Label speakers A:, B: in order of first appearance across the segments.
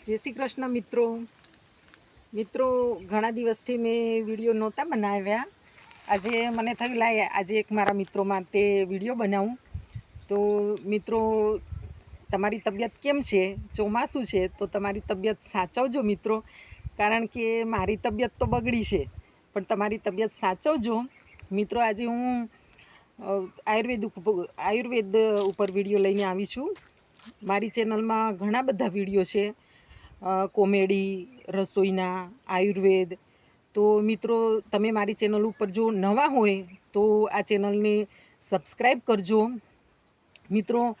A: જય શ્રી કૃષ્ણ મિત્રો. મિત્રો, ઘણા દિવસથી મેં વીડિયો નહોતા બનાવ્યા. આજે મને થયું, લાય, આજે એક મારા મિત્રો માટે વીડિયો બનાવું. તો મિત્રો, તમારી તબિયત કેમ છે? ચોમાસું છે, તો તમારી તબિયત સાચવજો મિત્રો. કારણ કે મારી તબિયત તો બગડી છે, પણ તમારી તબિયત સાચવજો. મિત્રો, આજે હું આયુર્વેદ આયુર્વેદ ઉપર વીડિયો લઈને આવી છું. મારી ચેનલમાં ઘણા બધા વીડિયો છે. કોમેડી, રસોઈના, આયુર્વેદ. તો મિત્રો, તમે મારી ચેનલ ઉપર જો નવા હોય, તો આ ચેનલને સબસ્ક્રાઈબ કરજો. મિત્રો,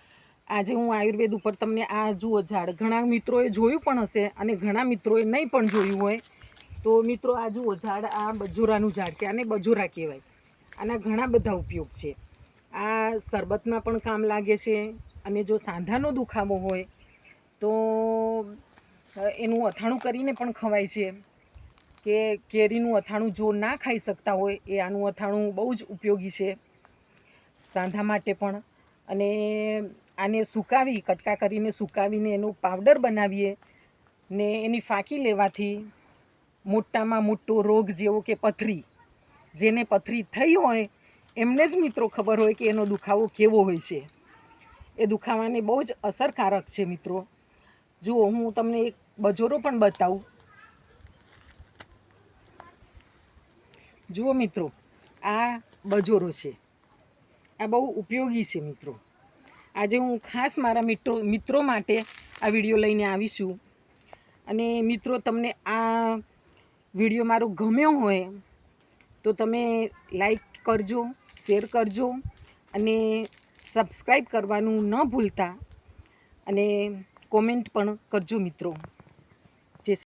A: આજે હું આયુર્વેદ ઉપર તમને આ જુઓ ઝાડ. ઘણા મિત્રોએ જોયું પણ હશે અને ઘણા મિત્રોએ નહીં પણ જોયું હોય. તો મિત્રો, આ જુઓ ઝાડ, આ બજોરાનું ઝાડ છે. આને બજોરા કહેવાય. આના ઘણા બધા ઉપયોગ છે. આ શરબતમાં પણ કામ લાગે છે અને જો સાંધાનો દુખાવો હોય, તો એનું અથાણું કરીને પણ ખવાય છે કે કેરીનું અથાણું જો ના ખાઈ શકતા હોય, એ આનું અથાણું બહુ જ ઉપયોગી છે. સાંધા માટે પણ. અને આને સુકાવી, કટકા કરીને સુકાવીને એનો પાવડર બનાવીએ ને એની ફાંકી લેવાથી મોટામાં મોટો રોગ જેવો કે પથરી. જેને પથરી થઈ હોય, એમને જ મિત્રો ખબર હોય કે એનો દુખાવો કેવો હોય છે. એ દુખાવાને બહુ જ અસરકારક છે મિત્રો. જુઓ, હું તમને એક બજોરો પણ બતાવું. જુઓ મિત્રો, આ બજોરો છે. આ બહુ ઉપયોગી છે મિત્રો. આજે હું ખાસ મારા મિત્રો મિત્રો માટે આ વીડિયો લઈને આવીશું. અને મિત્રો, તમને આ વીડિયો મારો ગમ્યો હોય, તો તમે લાઈક કરજો, શેર કરજો અને સબસ્ક્રાઈબ કરવાનું ન ભૂલતા. અને કોમેન્ટ પણ કરજો મિત્રો.